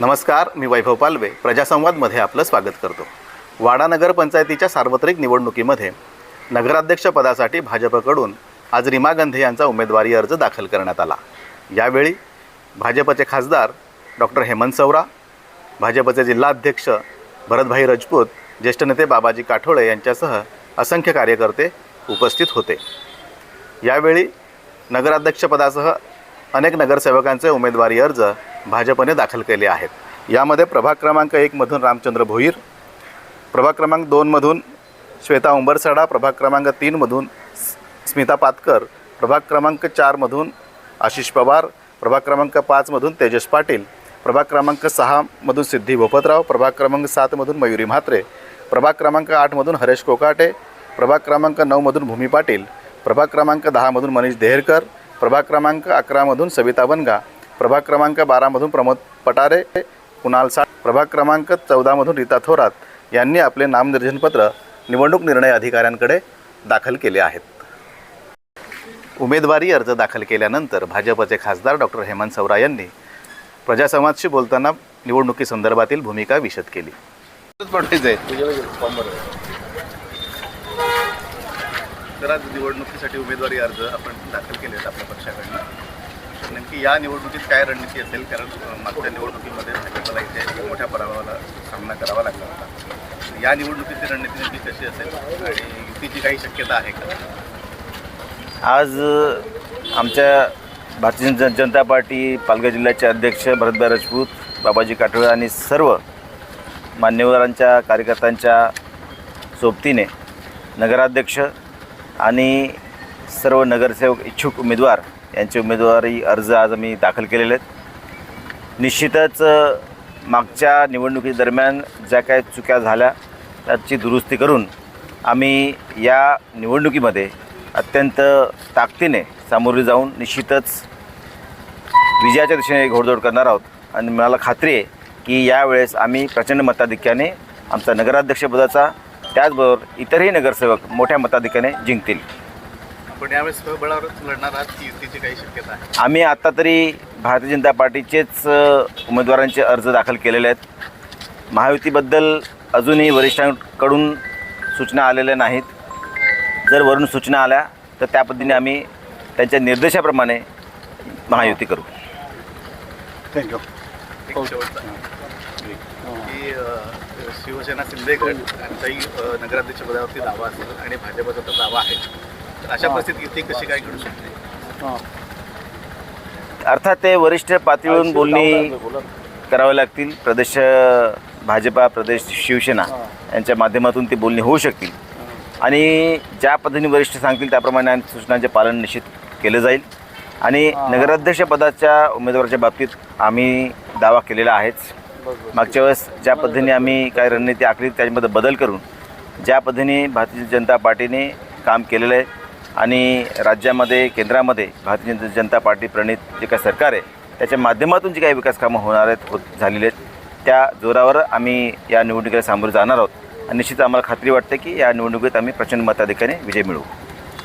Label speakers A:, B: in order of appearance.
A: नमस्कार मी वैभव पालवे. प्रजासंवादमध्ये आपलं स्वागत करतो. वाडा नगरपंचायतीच्या सार्वत्रिक निवडणुकीमध्ये नगराध्यक्षपदासाठी भाजपकडून आज रीमा गंधे यांचा उमेदवारी अर्ज दाखल करण्यात आला. यावेळी भाजपचे खासदार डॉक्टर हेमंत सवरा भाजपचे जिल्हाध्यक्ष भरतभाई राजपूत ज्येष्ठ नेते बाबाजी काठोळे यांच्यासह असंख्य कार्यकर्ते उपस्थित होते. यावेळी नगराध्यक्षपदासह अनेक नगरसेवकांचे उमेदवारी अर्ज भाजपने दाखल केले आहेत यामध्ये प्रभाग क्रमांक एकमधून रामचंद्र भोईर प्रभाग क्रमांक दोनमधून श्वेता उंबरसडा प्रभाग क्रमांक तीनमधून स्मिता पातकर प्रभाग क्रमांक चारमधून आशिष पवार प्रभाग क्रमांक पाचमधून तेजस पाटील प्रभाग क्रमांक सहामधून सिद्धी भोपतराव प्रभाग क्रमांक सातमधून मयुरी म्हात्रे प्रभाग क्रमांक आठमधून हरेश कोकाटे प्रभाग क्रमांक नऊमधून भूमी पाटील प्रभाग क्रमांक दहामधून मनीष देहरकर प्रभाग क्रमांक अकरामधून सविता बनगा प्रभाग क्रमांक बारामधून प्रमोद पटारे कुणाल साठ प्रभाग क्रमांक चौदामधून रीता थोरात यांनी आपले नामनिर्देशनपत्र निवडणूक निर्णय अधिकाऱ्यांकडे दाखल केले आहेत. उमेदवारी अर्ज दाखल केल्यानंतर भाजपचे खासदार डॉक्टर हेमंत सवरा यांनी प्रजासमाजशी बोलताना निवडणुकीसंदर्भातील भूमिका विशद केली. तर निवडणुकीसाठी उमेदवारी अर्ज आपण दाखल केले आहेत आपल्या पक्षाकडनं. नेमकी या निवडणुकीत काय रणनीती असेल? कारण मागच्या निवडणुकीमध्ये भाजपला इथे मोठ्या पराभवाला सामना करावा लागला होता. या निवडणुकीची रणनीती नेमकी कशी असेल? आणि युतीची काही शक्यता आहे का?
B: आज आमच्या भारतीय जन जनता पार्टी पालघर जिल्ह्याचे अध्यक्ष भरतभाई राजपूत बाबाजी काटोळे आणि सर्व मान्यवरांच्या कार्यकर्त्यांच्या सोबतीने नगराध्यक्ष आणि सर्व नगरसेवक इच्छुक उमेदवार यांचे उमेदवारी अर्ज आज आम्ही दाखल केलेले आहेत. निश्चितच मागच्या निवडणुकीदरम्यान ज्या काही चुक्या झाल्या त्याची दुरुस्ती करून आम्ही या निवडणुकीमध्ये अत्यंत ताकदीने सामोरे जाऊन निश्चितच विजयाच्या दिशेने घोडदौड करणार आहोत. आणि मला खात्री आहे की यावेळेस आम्ही प्रचंड मताधिक्याने आमचा नगराध्यक्षपदाचा त्याचबरोबर इतरही नगरसेवक मोठ्या मताधिक्याने जिंकतील.
A: आपण यावेळेस स्वबळावरच लढणार आहात की युतीची काही शक्यता आहे.
B: आम्ही आत्ता तरी भारतीय जनता पार्टीचेच उमेदवारांचे अर्ज दाखल केलेले आहेत. महायुतीबद्दल अजूनही वरिष्ठांकडून सूचना आलेल्या नाहीत. जर वरून सूचना आल्या तर त्या पद्धतीने आम्ही त्यांच्या निर्देशाप्रमाणे महायुती करू.
A: एक की शिवसेना शिंदे गट यांचाही अ, नगराध्यक्षपदावरती दावा असेल आणि भाजपचा तर दावा आहे. तर अशा परिस्थितीत युती कशी काय घडू शकते?
B: अर्थात ते वरिष्ठ पातळीवरून बोलणी करावी लागतील. प्रदेश भाजपा प्रदेश शिवसेना यांच्या माध्यमातून ती बोलणी होऊ शकतील. आणि ज्या पद्धतीने वरिष्ठ सांगतील त्याप्रमाणे सूचनांचे पालन निश्चित केलं जाईल. आणि नगराध्यक्षपदाच्या उमेदवाराच्या बाबतीत आम्ही दावा केलेला आहेच. मागच्या वेळेस ज्या पद्धतीने आम्ही काही रणनीती आखली त्याच्यामध्ये बदल करून ज्या पद्धतीने भारतीय जनता पार्टीने काम केलेलं आहे आणि राज्यामध्ये केंद्रामध्ये भारतीय जनता पार्टी प्रणित जे काही सरकार आहे त्याच्या माध्यमातून जी काही विकास कामं होणार आहेत होत झालेली आहेत त्या जोरावर आम्ही या निवडणुकीला सामोरे जाणार आहोत. आणि निश्चित आम्हाला खात्री वाटते की या निवडणुकीत आम्ही प्रचंड मताधिकाने विजय मिळवू.